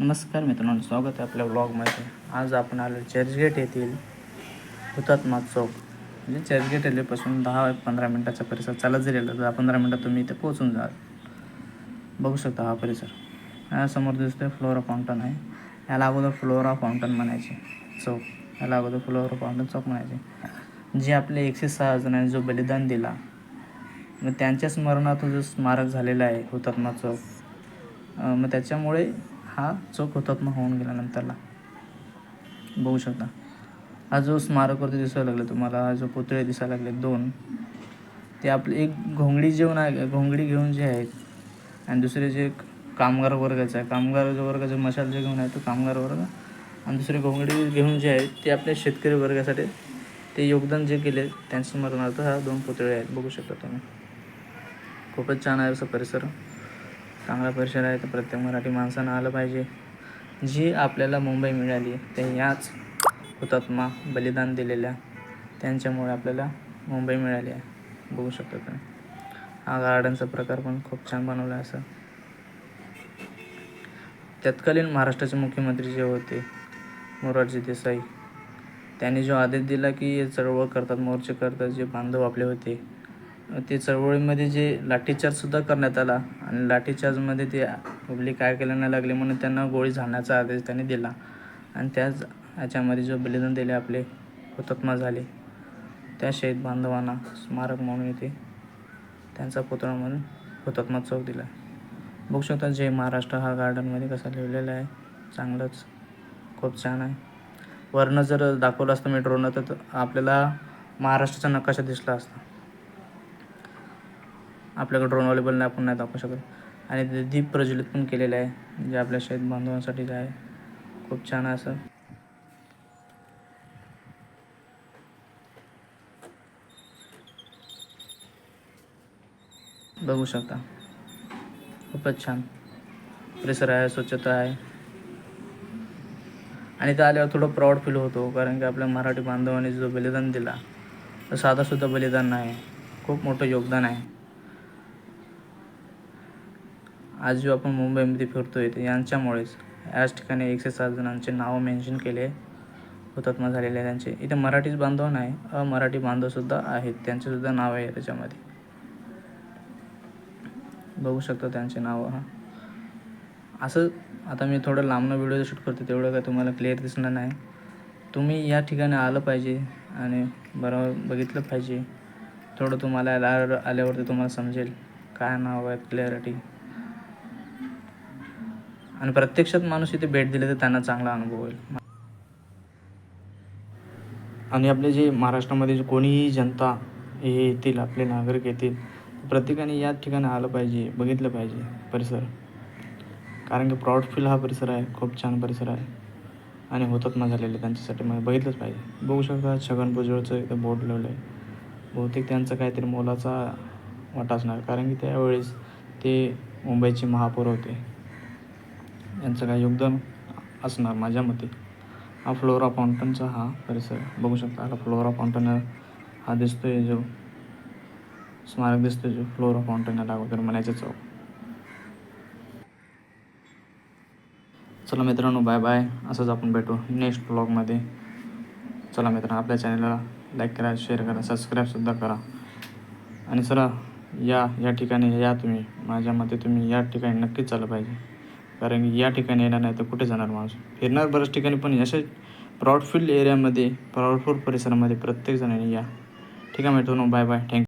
नमस्कार मित्रांनो स्वागत आहे आपल्या ब्लॉगमध्ये आज आपण आलो चर्चगेट येथील हुतात्मा चौक. म्हणजे चर्चगेट रेल्वेपासून दहा पंधरा मिनटाचा परिसर चालत जरी आला तर दहा पंधरा मिनटात तुम्ही इथे पोहोचून जाल. बघू शकता हा परिसर. यासमोर दिसतोय फ्लोरा फाउंटन आहे. याला अगोदर फ्लोरा फाउंटन म्हणायचे. चौक. याला अगोदर फ्लोरा फाउंटन चौक म्हणायचे. जे आपले एकशे सहा जणांनी जो बलिदान दिला मग त्यांच्या स्मरणात जो स्मारक झालेला आहे हुतात्मा चौक मग त्याच्यामुळे हा चौक हुतात्मा होऊन गेला नंतरला. बघू शकता. हा जो स्मारकवरती दिसायला लागले तुम्हाला जो पुतळे दिसायला लागले दोन ते आपले एक घोंगडी जेवण आहे घोंगडी घेऊन जे आहेत आणि दुसरे जे कामगार वर्गाचं आहे कामगार जो मशाल जे घेऊन आहे तो कामगार वर्ग आणि दुसरे घोंगडी घेऊन जे आहेत ते आपल्या शेतकरी वर्गासाठी ते योगदान जे केले त्यांच्या स्मरणार्थ हा दोन पुतळे आहेत. बघू शकता तुम्ही. खूपच छान आहे असं परिसर. चांगला परिसर आहे तर प्रत्येक मराठी माणसानं आलं पाहिजे. जी आपल्याला मुंबई मिळाली ते याच हुतात्मा बलिदान दिलेल्या त्यांच्यामुळे आपल्याला मुंबई मिळाली आहे. बघू शकतो तुम्ही. हा गार्डनचा प्रकार पण खूप छान बनवला आहे असं. तत्कालीन महाराष्ट्राचे मुख्यमंत्री जे होते मोरारजी देसाई त्यांनी जो आदेश दिला की चळवळ करतात मोर्चे करतात जे बांधव आपले होते ते चळवळीमध्ये जे लाठीचार्जसुद्धा करण्यात आला आणि लाठीचार्जमध्ये ते पब्लिक काय केलं नाही लागले म्हणून त्यांना गोळी झाडण्याचा आदेश त्यांनी दिला. आणि त्याच ह्याच्यामध्ये जो बलिदान दिले आपले हुतात्मा झाले. त्या शहीद बांधवांना स्मारक म्हणून येथे त्यांचा पुतळा म्हणून हुतात्मा चौक दिला. बघू शकता जय महाराष्ट्र हा गार्डनमध्ये कसा लिहिलेला आहे. चांगलंच खूप छान आहे. वरनं जर दाखवलं असतं मेट्रोनं तर आपल्याला महाराष्ट्राचा नकाशा दिसला असता. आपल्याकडे ड्रोन अवेलेबल नाही आपण नाही दाखवू शकत. आणि ते दीप प्रज्वलित पण केलेलं आहे जे आपल्या शहीद बांधवांसाठीच आहे. खूप छान आहे असं. बघू शकता. खूपच छान. परिसर आहे स्वच्छता आहे. आणि इथं आल्यावर थोडं प्राऊड फील होतो कारण की आपल्या मराठी बांधवांनी जो बलिदान दिला तर साधासुद्धा बलिदान नाही. खूप मोठं योगदान आहे. आज जो आपण मुंबईमध्ये फिरतोय ते यांच्यामुळेच याच ठिकाणी एकशे सात जणांचे नावं मेन्शन केले हुतात्मा झालेले आहे त्यांचे. इथे मराठीच बांधव नाही अमराठी बांधवसुद्धा आहेत. त्यांचेसुद्धा नाव आहे त्याच्यामध्ये. बघू शकता त्यांचे नावं हां. असं आता मी थोडं लांबनं व्हिडिओ शूट करतो तेवढं काय तुम्हाला क्लिअर दिसणार नाही. तुम्ही या ठिकाणी आलं पाहिजे आणि बरोबर बघितलं पाहिजे. थोडं तुम्हाला आल्यावर आल्यावरती तुम्हाला समजेल काय नाव आहे क्लिअरिटी आणि प्रत्यक्षात माणूस इथे भेट दिली तर त्यांना चांगला अनुभव होईल. आणि आपले जे महाराष्ट्रामध्ये जे कोणीही जनता हे येतील आपले नागरिक येतील प्रत्येकाने या ठिकाणी आलं पाहिजे बघितलं पाहिजे परिसर. कारण की प्राऊड फील हा परिसर आहे खूप छान परिसर आहे. आणि हुतात्मा झालेले त्यांच्यासाठी मग बघितलंच पाहिजे. बघू शकता छगन भुजबळचं इथं बोर्ड लावलं आहे बहुतेक त्यांचा काहीतरी मोलाचा वाटा असणार. कारण की त्यावेळेस ते मुंबईचे महापौर होते. यांचं काय योगदान असणार माझ्या मते? हा फ्लोरा फाउंटनचा हा परिसर बघू शकता हा फ्लोरा फाउंटन हा दिसतोय जो. स्मारक दिसतोय जो फ्लोरा फाउंटन याला अगोदर म्हणायचं चौक चला मित्रांनो बाय बाय असंच आपण भेटू नेक्स्ट ब्लॉगमध्ये चला मित्रांनो आपल्या चॅनलला लाईक करा शेअर करा सबस्क्राईबसुद्धा करा. आणि चला या या ठिकाणी या तुम्ही. माझ्या मते तुम्ही या ठिकाणी नक्कीच चाललं पाहिजे. कारण या ठिकाणी येणार नाही तर कुठे जाणार माणूस? फिरणार बऱ्याच ठिकाणी पण अशा प्राऊडफुल एरियामध्ये प्राऊडफुल परिसरामध्ये प्रत्येक जणांनी या. ठीक आहे मित्रांनो बाय बाय थँक्यू